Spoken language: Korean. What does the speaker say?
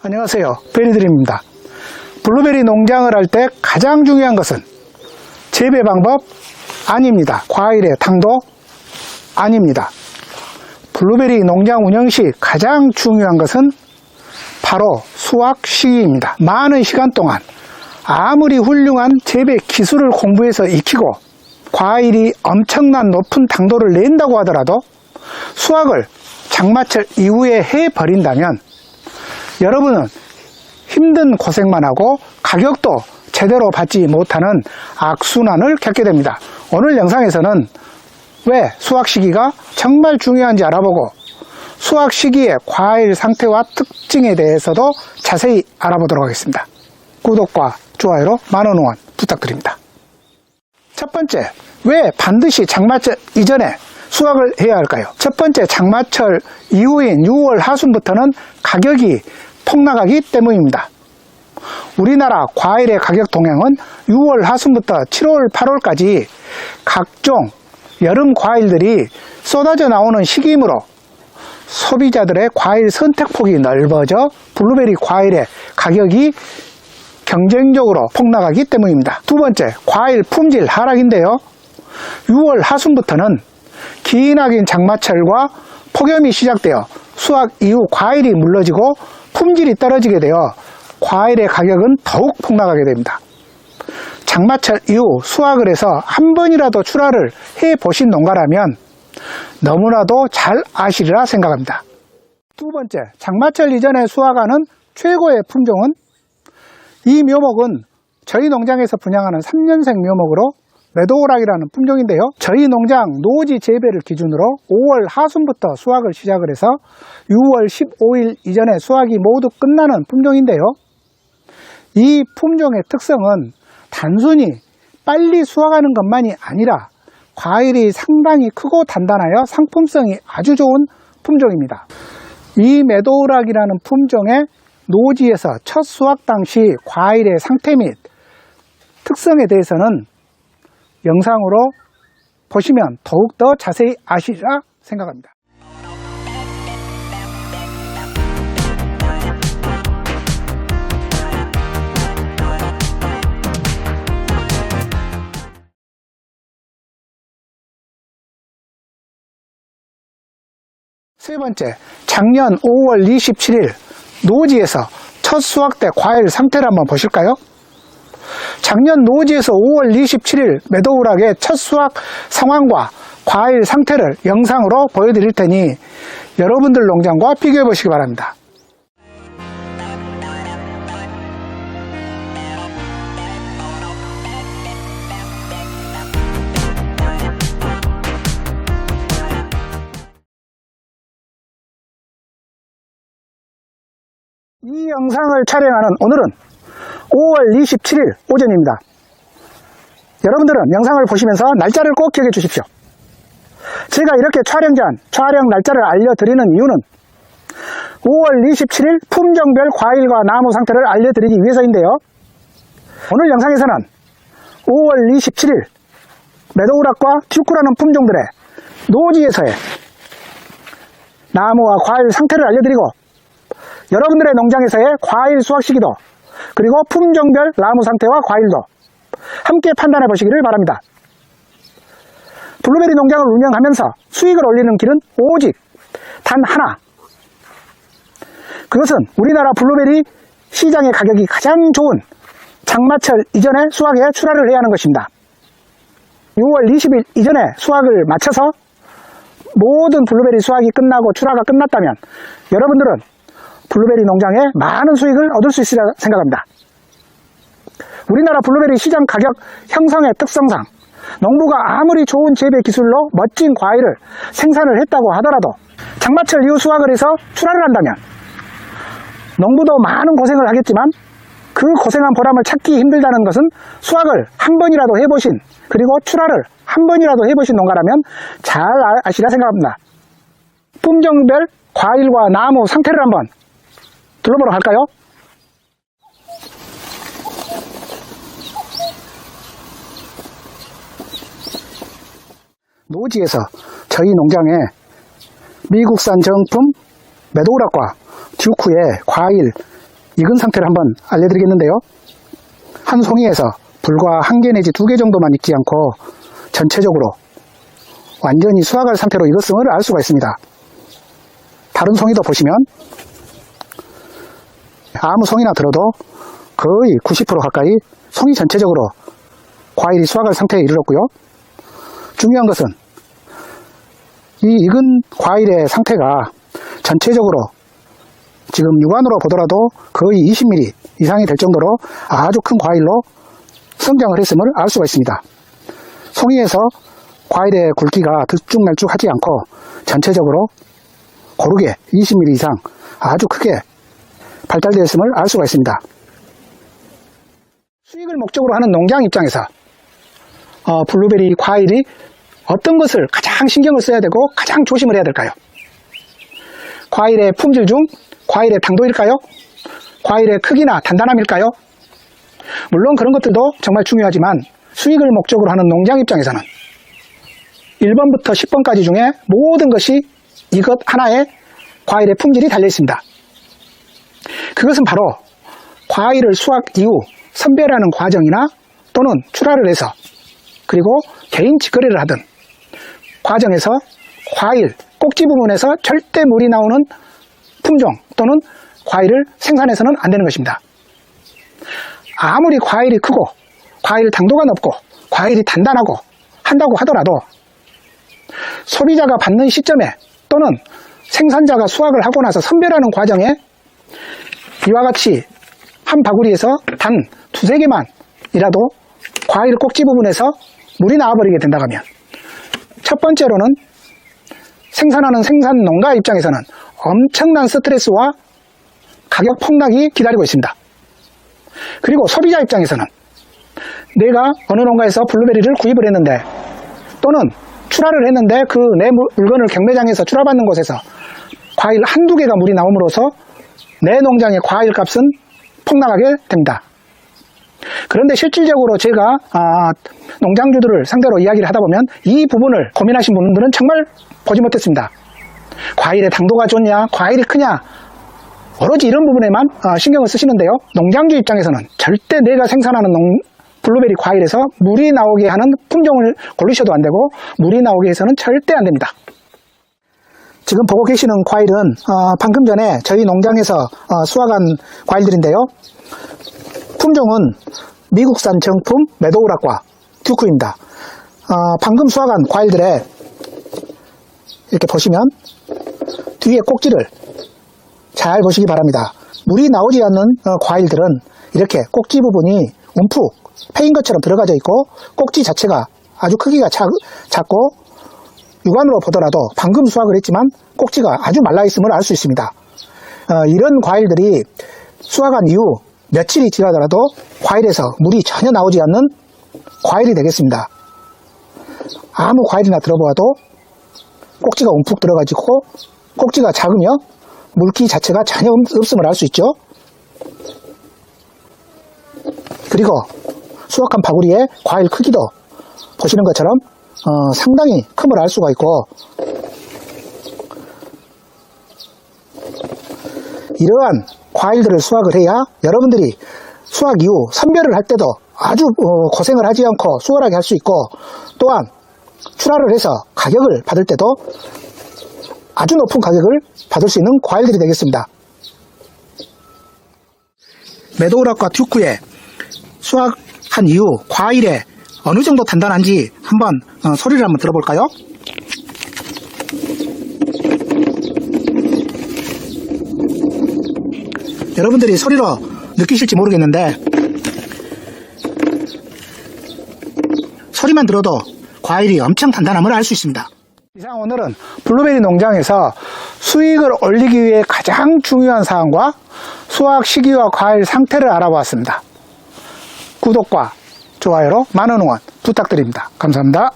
안녕하세요. 베리드림입니다. 블루베리 농장을 할 때 가장 중요한 것은 재배 방법 아닙니다. 과일의 당도 아닙니다. 블루베리 농장 운영 시 가장 중요한 것은 바로 수확 시기입니다. 많은 시간 동안 아무리 훌륭한 재배 기술을 공부해서 익히고 과일이 엄청난 높은 당도를 낸다고 하더라도 수확을 장마철 이후에 해버린다면 여러분은 힘든 고생만 하고 가격도 제대로 받지 못하는 악순환을 겪게 됩니다. 오늘 영상에서는 왜 수확 시기가 정말 중요한지 알아보고 수확 시기의 과일 상태와 특징에 대해서도 자세히 알아보도록 하겠습니다. 구독과 좋아요로 많은 응원 부탁드립니다. 첫 번째, 왜 반드시 장마철 이전에 수확을 해야 할까요? 첫 번째, 장마철 이후인 6월 하순부터는 가격이 폭락하기 때문입니다. 우리나라 과일의 가격 동향은 6월 하순부터 7월, 8월까지 각종 여름 과일들이 쏟아져 나오는 시기이므로 소비자들의 과일 선택폭이 넓어져 블루베리 과일의 가격이 경쟁적으로 폭락하기 때문입니다. 두 번째, 과일 품질 하락인데요. 6월 하순부터는 기나긴 장마철과 폭염이 시작되어 수확 이후 과일이 물러지고 품질이 떨어지게 되어 과일의 가격은 더욱 폭락하게 됩니다. 장마철 이후 수확을 해서 한 번이라도 출하를 해 보신 농가라면 너무나도 잘 아시리라 생각합니다. 두 번째, 장마철 이전에 수확하는 최고의 품종은 이 묘목은 저희 농장에서 분양하는 3년생 묘목으로 레도오락이라는 품종인데요. 저희 농장 노지 재배를 기준으로 5월 하순부터 수확을 시작을 해서 6월 15일 이전에 수확이 모두 끝나는 품종인데요. 이 품종의 특성은 단순히 빨리 수확하는 것만이 아니라 과일이 상당히 크고 단단하여 상품성이 아주 좋은 품종입니다. 이 메도우락이라는 품종의 노지에서 첫 수확 당시 과일의 상태 및 특성에 대해서는 영상으로 보시면 더욱더 자세히 아시리라 생각합니다. 세 번째, 작년 5월 27일 노지에서 첫 수확 때 과일 상태를 한번 보실까요? 작년 노지에서 5월 27일 매도우락의 첫 수확 상황과 과일 상태를 영상으로 보여드릴 테니 여러분들 농장과 비교해 보시기 바랍니다. 이 영상을 촬영하는 오늘은 5월 27일 오전입니다. 여러분들은 영상을 보시면서 날짜를 꼭 기억해 주십시오. 제가 이렇게 촬영 전 촬영 날짜를 알려드리는 이유는 5월 27일 품종별 과일과 나무 상태를 알려드리기 위해서인데요. 오늘 영상에서는 5월 27일 메도우락과 듀쿠라는 품종들의 노지에서의 나무와 과일 상태를 알려드리고 여러분들의 농장에서의 과일 수확 시기도 그리고 품종별 나무 상태와 과일도 함께 판단해 보시기를 바랍니다. 블루베리 농장을 운영하면서 수익을 올리는 길은 오직 단 하나. 그것은 우리나라 블루베리 시장의 가격이 가장 좋은 장마철 이전에 수확에 출하를 해야 하는 것입니다. 6월 20일 이전에 수확을 마쳐서 모든 블루베리 수확이 끝나고 출하가 끝났다면 여러분들은 블루베리 농장에 많은 수익을 얻을 수 있으리라 생각합니다. 우리나라 블루베리 시장 가격 형성의 특성상 농부가 아무리 좋은 재배 기술로 멋진 과일을 생산을 했다고 하더라도 장마철 이후 수확을 해서 출하를 한다면 농부도 많은 고생을 하겠지만 그 고생한 보람을 찾기 힘들다는 것은 수확을 한 번이라도 해보신 그리고 출하를 한 번이라도 해보신 농가라면 잘 아- 아시라 생각합니다. 품종별 과일과 나무 상태를 한번 둘러보러 갈까요? 노지에서 저희 농장에 미국산 정품 메도우락과 듀크의 과일 익은 상태를 한번 알려드리겠는데요. 한 송이에서 불과 한 개 내지 두 개 정도만 익지 않고 전체적으로 완전히 수확할 상태로 익었음을 알 수가 있습니다. 다른 송이도 보시면 아무 송이나 들어도 거의 90% 가까이 송이 전체적으로 과일이 수확할 상태에 이르렀고요. 중요한 것은 이 익은 과일의 상태가 전체적으로 지금 육안으로 보더라도 거의 20mm 이상이 될 정도로 아주 큰 과일로 성장을 했음을 알 수가 있습니다. 송이에서 과일의 굵기가 들쭉날쭉하지 않고 전체적으로 고르게 20mm 이상 아주 크게 발달되었음을 알 수가 있습니다. 수익을 목적으로 하는 농장 입장에서 어, 블루베리 과일이 어떤 것을 가장 신경을 써야 되고 가장 조심을 해야 될까요? 과일의 품질 중 과일의 당도일까요? 과일의 크기나 단단함일까요? 물론 그런 것들도 정말 중요하지만 수익을 목적으로 하는 농장 입장에서는 1번부터 10번까지 중에 모든 것이 이것 하나에 과일의 품질이 달려 있습니다. 그것은 바로 과일을 수확 이후 선별하는 과정이나 또는 출하를 해서 그리고 개인 직거래를 하든 과정에서 과일 꼭지 부분에서 절대 물이 나오는 품종 또는 과일을 생산해서는 안 되는 것입니다. 아무리 과일이 크고 과일 당도가 높고 과일이 단단하고 한다고 하더라도 소비자가 받는 시점에 또는 생산자가 수확을 하고 나서 선별하는 과정에 이와 같이 한 바구리에서 단 두세 개만이라도 과일 꼭지 부분에서 물이 나와버리게 된다고 하면 첫 번째로는 생산하는 생산 농가 입장에서는 엄청난 스트레스와 가격 폭락이 기다리고 있습니다. 그리고 소비자 입장에서는 내가 어느 농가에서 블루베리를 구입을 했는데 또는 출하를 했는데 그 내 물건을 경매장에서 출하받는 곳에서 과일 한두 개가 물이 나옴으로써 내 농장의 과일 값은 폭락하게 됩니다. 그런데 실질적으로 제가 아, 농장주들을 상대로 이야기를 하다 보면 이 부분을 고민하신 분들은 정말 보지 못했습니다. 과일의 당도가 좋냐, 과일이 크냐, 오로지 이런 부분에만 어, 신경을 쓰시는데요. 농장주 입장에서는 절대 내가 생산하는 농, 블루베리 과일에서 물이 나오게 하는 품종을 고르셔도 안 되고 물이 나오게 해서는 절대 안 됩니다. 지금 보고 계시는 과일은 어, 방금 전에 저희 농장에서 어, 수확한 과일들인데요. 품종은 미국산 정품 메도우락과 듀크입니다. 어, 방금 수확한 과일들에 이렇게 보시면 뒤에 꼭지를 잘 보시기 바랍니다. 물이 나오지 않는 어, 과일들은 이렇게 꼭지 부분이 움푹 패인 것처럼 들어가져 있고 꼭지 자체가 아주 크기가 작, 작고 육안으로 보더라도 방금 수확을 했지만 꼭지가 아주 말라 있음을 알 수 있습니다. 어, 이런 과일들이 수확한 이후 며칠이 지나더라도 과일에서 물이 전혀 나오지 않는 과일이 되겠습니다. 아무 과일이나 들어보아도 꼭지가 움푹 들어가지고 꼭지가 작으며 물기 자체가 전혀 없음을 알 수 있죠. 그리고 수확한 바구리의 과일 크기도 보시는 것처럼 어, 상당히 큼을 알 수가 있고 이러한 과일들을 수확을 해야 여러분들이 수확 이후 선별을 할 때도 아주 어, 고생을 하지 않고 수월하게 할 수 있고 또한 출하를 해서 가격을 받을 때도 아주 높은 가격을 받을 수 있는 과일들이 되겠습니다. 메도우락과 듀크의 수확한 이후 과일에 어느 정도 단단한지 한번 어, 소리를 한번 들어볼까요? 여러분들이 소리로 느끼실지 모르겠는데 소리만 들어도 과일이 엄청 단단함을 알 수 있습니다. 이상 오늘은 블루베리 농장에서 수익을 올리기 위해 가장 중요한 사항과 수확 시기와 과일 상태를 알아보았습니다. 구독과 좋아요로 많은 응원 부탁드립니다. 감사합니다.